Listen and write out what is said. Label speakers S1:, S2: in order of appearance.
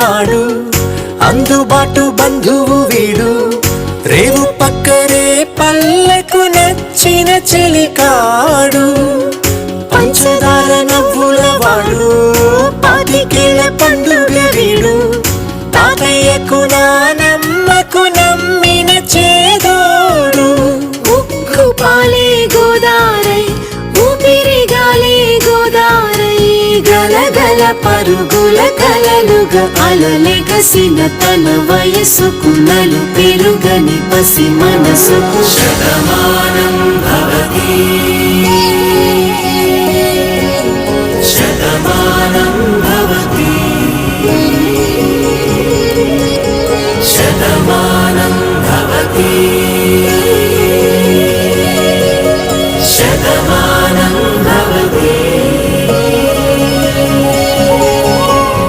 S1: వాడు అందుబాటు బంధువు వీడు. రేవు పక్కరే పల్లెకు నచ్చిన చెలికాడు. పంచదార నవ్వుల వాడు పాతికేళ్ళ పండుగ వీడు. తాతయ్యకు నానమ్మకు నమ్మిన చేదోడు.
S2: ఉక్కు పాలే గోదారై ఊపిరి గాలి గోదారై గలగల పరుగుల అలలుగా అలలెగసిన తన వయసుకు నలు పెరుగని పసి మనసుకు.
S1: శతమానం భవతి. శతమానం భవతి. శతమానం భవతి. శతమానం